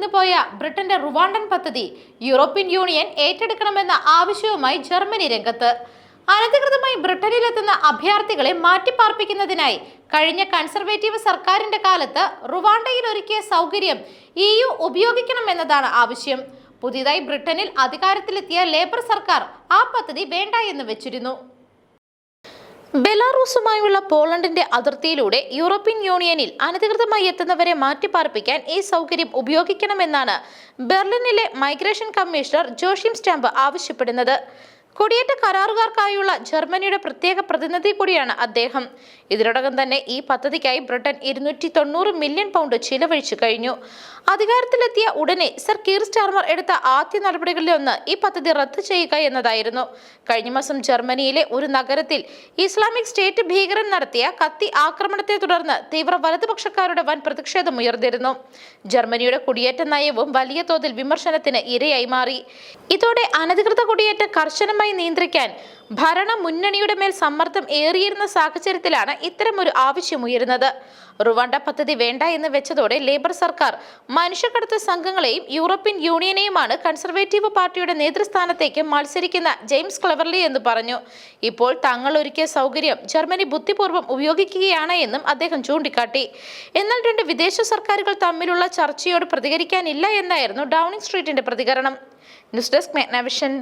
നിന്നുപോയ ബ്രിട്ടന്റെ റുവാണ്ടൻ പദ്ധതി European union ഏറ്റെടുക്കണമെന്ന ആവശ്യവുമായി ജർമ്മനി രംഗത്ത്. അനധികൃതമായി ബ്രിട്ടനിലെത്തുന്ന അഭയാർത്ഥികളെ മാറ്റിപ്പാർപ്പിക്കുന്നതിനായി കഴിഞ്ഞ കൺസർവേറ്റീവ് സർക്കാരിന്റെ കാലത്ത് റുവാണ്ടയിൽ ഒരുക്കിയ സൗകര്യം ഇ യു ഉപയോഗിക്കണമെന്നതാണ് ആവശ്യം. പുതിയതായി ബ്രിട്ടനിൽ അധികാരത്തിലെത്തിയ ലേബർ സർക്കാർ ആ പദ്ധതി വേണ്ട എന്ന് വെച്ചിരുന്നു. ബെലാറൂസുമായുള്ള പോളണ്ടിന്റെ അതിർത്തിയിലൂടെ യൂറോപ്യൻ യൂണിയനിൽ അനധികൃതമായി എത്തുന്നവരെ മാറ്റിപ്പാർപ്പിക്കാൻ ഈ സൗകര്യം ഉപയോഗിക്കണമെന്നാണ് ബെർലിനിലെ മൈഗ്രേഷൻ കമ്മീഷണർ ജോഷിം സ്റ്റാമ്പ് ആവശ്യപ്പെടുന്നത്. കുടിയേറ്റ കരാറുകാർക്കായുള്ള ജർമ്മനിയുടെ പ്രത്യേക പ്രതിനിധി കൂടിയാണ് അദ്ദേഹം. ഇതിനോടകം തന്നെ ഈ പദ്ധതിക്കായി ബ്രിട്ടൻ ഇരുന്നൂറ്റി തൊണ്ണൂറ് മില്യൺ പൗണ്ട് ചിലവഴിച്ചു കഴിഞ്ഞു. അധികാരത്തിലെത്തിയ ഉടനെ സർ കീർ സ്റ്റാർമർ എടുത്ത ആദ്യ നടപടികളിലൊന്ന് ഈ പദ്ധതി റദ്ദു ചെയ്യുക എന്നതായിരുന്നു. കഴിഞ്ഞ മാസം ജർമ്മനിയിലെ ഒരു നഗരത്തിൽ ഇസ്ലാമിക് സ്റ്റേറ്റ് ഭീകരൻ നടത്തിയ കത്തി ആക്രമണത്തെ തുടർന്ന് തീവ്ര വലതുപക്ഷക്കാരുടെ വൻ പ്രതിഷേധം ഉയർന്നിരുന്നു. ജർമ്മനിയുടെ കുടിയേറ്റ നയവും വലിയ തോതിൽ വിമർശനത്തിന് ഇരയായി മാറി. ഇതോടെ അനധികൃത കുടിയേറ്റം കർശനമായി നിയന്ത്രിക്കാൻ ഭരണ മുന്നണിയുടെ മേൽ സമ്മർദ്ദം ഏറിയിരുന്ന സാഹചര്യത്തിലാണ് ഇത്തരമൊരു ആവശ്യമുയരുന്നത് റുവാണ്ട പദ്ധതി വേണ്ട എന്ന് വെച്ചതോടെ ലേബർ സർക്കാർ മനുഷ്യക്കടത്ത് സംഘങ്ങളെയും യൂറോപ്യൻ യൂണിയനെയുമാണ് കൺസർവേറ്റീവ് പാർട്ടിയുടെ നേതൃസ്ഥാനത്തേക്ക് മത്സരിക്കുന്ന ജെയിംസ് ക്ലവർലി എന്ന് പറഞ്ഞു. ഇപ്പോൾ തങ്ങൾ ഒരുക്കിയ സൗകര്യം ജർമ്മനി ബുദ്ധിപൂർവം ഉപയോഗിക്കുകയാണ് എന്നും അദ്ദേഹം ചൂണ്ടിക്കാട്ടി. എന്നാൽ രണ്ട് വിദേശ സർക്കാരുകൾ തമ്മിലുള്ള ചർച്ചയോട് പ്രതികരിക്കാനില്ല എന്നായിരുന്നു ഡൗണിംഗ് സ്ട്രീറ്റിന്റെ പ്രതികരണം. News desk മെഗ്നവിഷൻ